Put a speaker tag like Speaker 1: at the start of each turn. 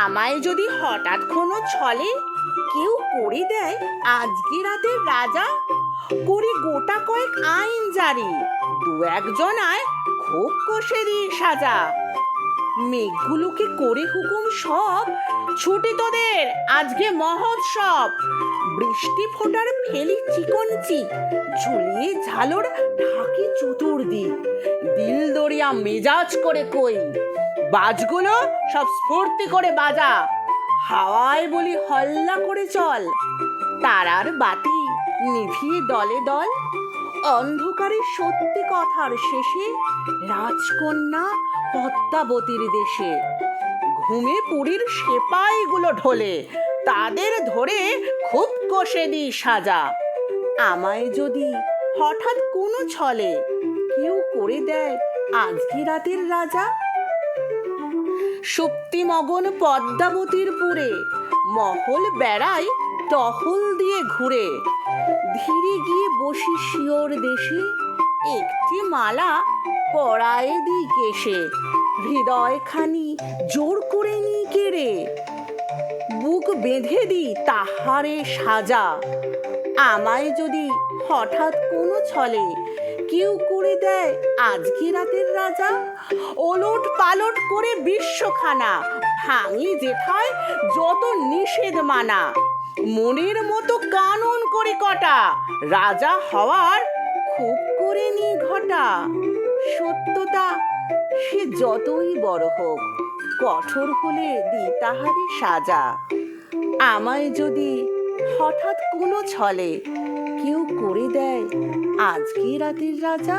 Speaker 1: আমায় যদি হঠাৎ কোনো ছলে কেউ করে দেয়, আজকে রাতের রাজা করি গোটা কয়েক আইন জারি। দু একজনায় খুব কষে সাজা। মেঘগুলোকে করে হুকুম সব ছুটি তোদের, আজকে মহোৎসব। বৃষ্টি ফোটার ফেলি চিকন চিক ঝুলিয়ে ঝালর ঢাকি চতুর্দিক দিল দরিয়া মেজাজ করে কই। বাজগুলো সব স্ফূর্তি করে বাজা, হাওয়ায় বলি হল্লা করে চল। তারার বাতি নিভিয়ে দলে দল অন্ধকারে সত্যি কথার শেষে রাজকন্যা পদ্মাবতীর দেশে। ঘুমে পুরীর সেপাইগুলো ঢোলে, তাদের ধরে খুব কষে দিই সাজা। আমায় যদি হঠাৎ কোনো ছলে কেউ করে দেয় আজকে রাতের রাজা সুপ্তিমগন পদ্মাবতীর পুরে, মহল বেড়াই টহল দিয়ে ঘুরে। ধীরে গিয়ে বসি শিওর দেশে, একটি মালা পরায়ে দিই কেশে। হৃদয়খানি জোর করে নি কেড়ে। বুক বেঁধে দিই তাহারে সাজা। আমায় যদি হঠাৎ কোনো ছলে, কেউ করে দেয় আজকে রাতের রাজা? ওলট পালট করে বিশ্বখানা ভাঙি যেথায় যত নিষেধ মানা। মনের মতো কানুন করে কটা, রাজা হওয়ার খুব করে নি ঘটা। সত্যতা সে যতই বড় হোক, কঠোর হলে দি তাহারে সাজা। আমায় যদি হঠাৎ কোনো ছলে কেউ করে দেয় আজকে রাতের রাজা